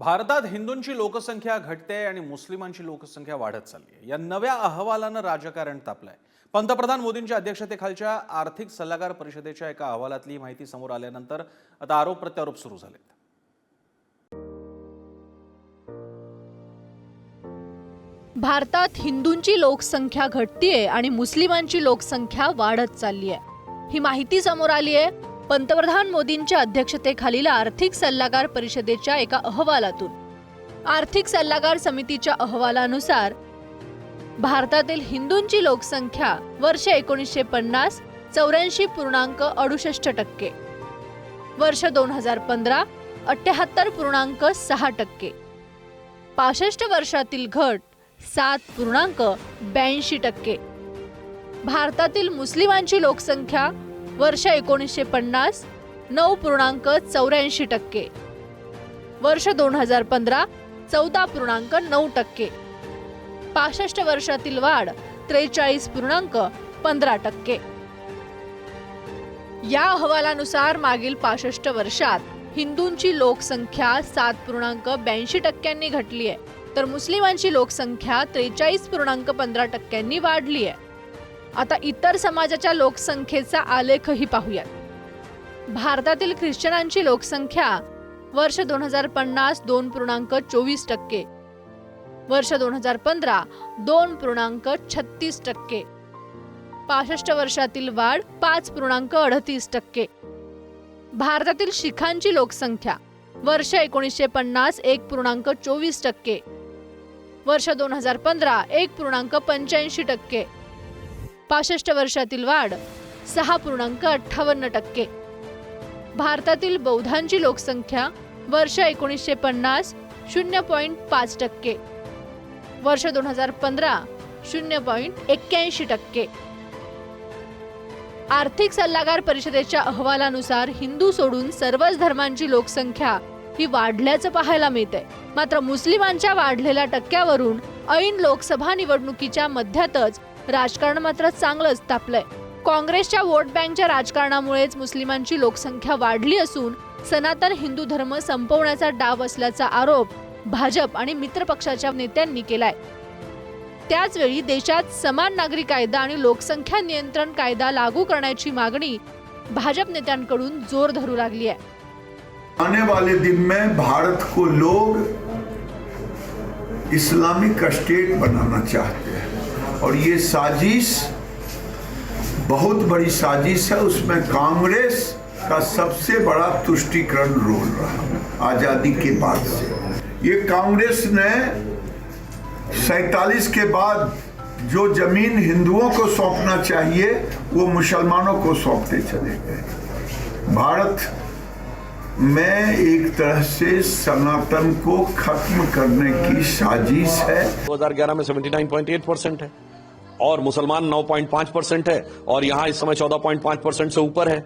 भारतात हिंदूंची लोकसंख्या घटते आणि मुस्लिमांची लोकसंख्या वाढत चालली आहे. या नव्या अहवालानं राजकारण तापलंय. पंतप्रधान मोदींच्या अध्यक्षतेखालच्या आर्थिक सल्लागार परिषदेच्या एका अहवालातली माहिती समोर आल्यानंतर आता आरोप प्रत्यारोप सुरू झालेत. भारतात हिंदूंची लोकसंख्या घटतीये आणि मुस्लिमांची लोकसंख्या वाढत चालली आहे ही माहिती समोर आली आहे पंतप्रधान मोदींच्या अध्यक्षतेखालील आर्थिक सल्लागार परिषदेच्या एका अहवालातून. आर्थिक सल्लागार समितीच्या अहवालानुसार भारतातील हिंदूंची लोकसंख्या वर्ष एकोणीसशे पन्नास चौऱ्याऐंशी पूर्णांक अडुसष्ट टक्के. वर्ष दोन हजार पंधरा अठ्याहत्तर पूर्णांक सहा टक्के. पासष्ट वर्षातील घट सात पूर्णांक ब्याऐंशी टक्के. भारतातील मुस्लिमांची लोकसंख्या वर्ष एकोणीसशे पन्नास नऊ पूर्णांक चौऱ्याऐंशी टक्के. वर्ष दोन हजार पंधरा चौदा पूर्णांक नऊ टक्के. पासष्ट वर्षातील वाढ त्रेचाळीस पूर्णांक पंधरा टक्के. या अहवालानुसार मागील पासष्ट वर्षात हिंदूंची लोकसंख्या सात पूर्णांक ब्याऐंशी टक्क्यांनी घटली आहे तर मुस्लिमांची लोकसंख्या त्रेचाळीस पूर्णांक पंधरा टक्क्यांनी वाढली आहे आता इतर समाजाच्या लोकसंख्येचा आलेखही पाहूयात. भारतातील ख्रिश्चनांची लोकसंख्या वर्ष दोन हजार पन्नास दोन पूर्णांक चोवीस टक्के. वर्ष दोन हजार पंधरा दोन पूर्णांक छत्तीस टक्के. पासष्ट वर्षातील वाढ पाच पूर्णांक अडतीस टक्के. भारतातील शिखांची लोकसंख्या वर्ष एकोणीसशे पन्नास एक पूर्णांक चोवीस टक्के. वर्ष दोन हजार पंधरा एक पूर्णांक पंच्याऐंशी टक्के. पासष्ट वर्षातील वाढ सहा पूर्णांक अठ्ठावन्न टक्के. भारतातील बौद्धांची लोकसंख्या वर्ष एकोणीसशे पन्नास शून्य पॉईंट पाच टक्के. वर्ष दोन हजार पंधरा शून्य पॉईंट एक्क्याऐंशी टक्के. आर्थिक सल्लागार परिषदेच्या अहवालानुसार हिंदू सोडून सर्वच धर्मांची लोकसंख्या ही वाढल्याचं पाहायला मिळते मात्र मुस्लिमांच्या वाढलेल्या टक्क्यावरून ऐन लोकसभा निवडणुकीच्या मध्यातच राजकारण मात्र चांगलंच तापलंय. काँग्रेसच्या वोट बँकच्या राजकारणामुळेच मुस्लिमांची लोकसंख्या वाढली असून सनातन हिंदू धर्म संपवण्याचा डाव असल्याचा आरोप भाजप आणि मित्रपक्षाच्या नेत्यांनी केलाय. त्याचवेळी देशात समान नागरी कायदा आणि लोकसंख्या नियंत्रण कायदा लागू करण्याची मागणी भाजप नेत्यांकडून जोर धरू लागली आहे आने वाले दिन में भारत को लोग इस्लामिक स्टेट बनाना चाहते हैं. और ये साजिश, बहुत बड़ी साजिश है, उसमें कांग्रेस का सबसे बड़ा तुष्टिकरण रोल रहा, आज़ादी के बाद से। ये कांग्रेस ने सैतालीस के बाद जो ज़मीन हिंदुओं को सौंपना चाहिए, वो मुसलमानों को सौंपते चले गए। भारत में एक तरह से सनातन को खत्म करने की साजिश है। 2011 में 79.8 परसेंट है। और मुसलमान 9.5 परसेंट है और यहाँ इस समय 14.5 परसेंट से ऊपर है।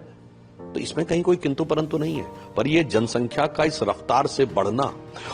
तो इसमें कहीं कोई किंतु परंतु नहीं है। पर यह जनसंख्या का इस रफ्तार से बढ़ना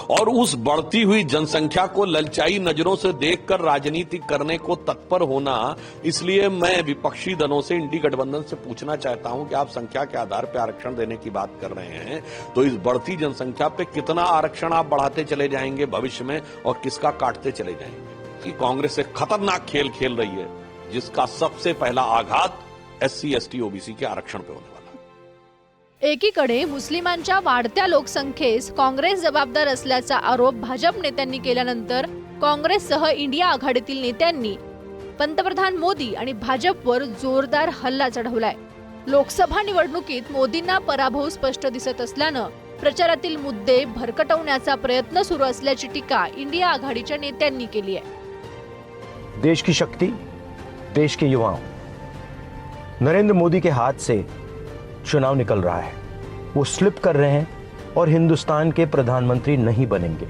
और उस बढ़ती हुई जनसंख्या को ललचाई नज़रों से देखकर राजनीति करने को तत्पर होना, इसलिए मैं विपक्षी दलों से, इंडी गठबंधन से पूछना चाहता हूँ कि आप संख्या के आधार पर आरक्षण देने की बात कर रहे हैं तो इस बढ़ती जनसंख्या पे कितना आरक्षण आप बढ़ाते चले जाएँगे भविष्य में और किसका काटते चले जाएँगे? कि कांग्रेस एक खतरनाक खेल खेल रही है जिसका सबसे पहला आघात S C S T OBC के आरक्षण पे होने वाला एकीकडे मुस्लिमांच्या वाढत्या लोकसंख्येस काँग्रेस जबाबदार असल्याचा आरोप भाजप नेत्यांनी केल्यानंतर काँग्रेससह इंडिया आघाडीतील नेत्यांनी पंतप्रधान मोदी आणि भाजपवर जोरदार हल्ला चढवलाय. लोकसभा निवडणुकीत मोदींना पराभव स्पष्ट दिसत असल्यानं प्रचारातील मुद्दे भरकटवण्याचा प्रयत्न सुरू असल्याची टीका इंडिया आघाडीच्या नेत्यांनी केली आहे. देश की शक्ति, देश के युवाओं। नरेंद्र मोदी के हाथ से चुनाव निकल रहा है। वो स्लिप कर रहे हैं और हिंदुस्तान के प्रधानमंत्री नहीं बनेंगे।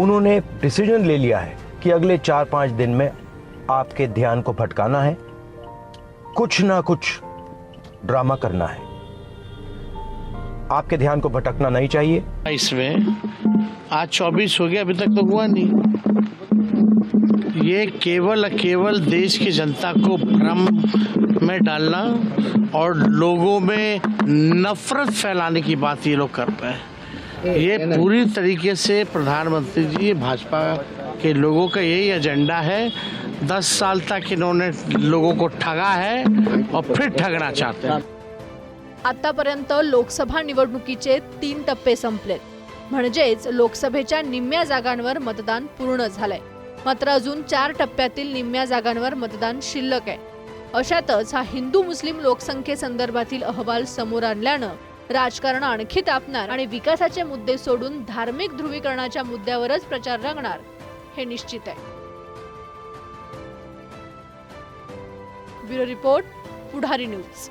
उन्होंने डिसीज़न ले लिया है कि अगले चार पाँच दिन में आपके ध्यान को भटकाना है। कुछ ना कुछ ड्रामा करना है। आपके ध्यान को भटकना नहीं चाहिए। इसमें आज चौबीस हो गया, अभी तक तो हुआ नहीं। ये केवल केवल देश की जनता को भ्रम में डालना और लोगों में नफरत फैलाने की बात ये लोग कर रहे हैं। ये पूरी तरीके से प्रधानमंत्री जी भाजपा के लोगों का यही एजेंडा है। दस साल तक इन्होंने लोगों को ठगा है और फिर ठगना चाहते हैं। आतापर्यंत लोकसभा निवडणुकीचे तीन टप्पे संपलेत. म्हणजेच लोकसभेच्या निम्म्या जागांवर मतदान पूर्ण झालंय. मात्र अजून चार टप्प्यातील निम्म्या जागांवर मतदान शिल्लक आहे. अशातच हा हिंदू मुस्लिम लोकसंख्येसंदर्भातील अहवाल समोर आणल्यानं राजकारण आणखी तापणार आणि विकासाचे मुद्दे सोडून धार्मिक ध्रुवीकरणाच्या मुद्द्यावरच प्रचार रंगणार हे निश्चित आहे. Bureau report Pudhari news.